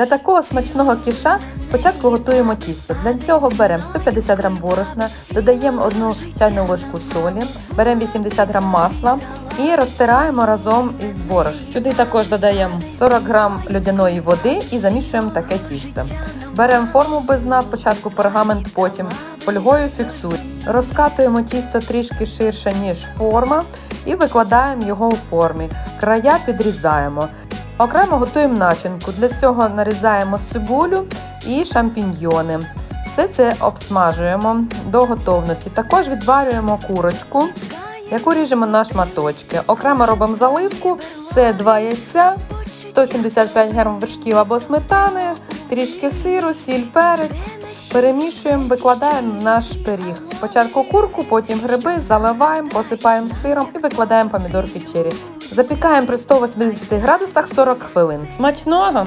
Для такого смачного кіша спочатку готуємо тісто. Для цього беремо 150 г борошна, додаємо 1 чайну ложку солі, беремо 80 г масла і розтираємо разом із борошном. Сюди також додаємо 40 г льодяної води і замішуємо таке тісто. Беремо форму без дна, спочатку пергамент, потім фольгою фіксуємо. Розкатуємо тісто трішки ширше, ніж форма, і викладаємо його у формі. Края підрізаємо. Окремо готуємо начинку. Для цього нарізаємо цибулю і шампіньйони. Все це обсмажуємо до готовності. Також відварюємо курочку, яку ріжемо на шматочки. Окремо робимо заливку. Це 2 яйця, 175 г вершків або сметани, трішки сиру, сіль, перець. Перемішуємо, викладаємо наш пиріг. Спочатку курку, потім гриби, заливаємо, посипаємо сиром і викладаємо помідорки черрі. Запікаємо при 180 градусах 40 хвилин. Смачного!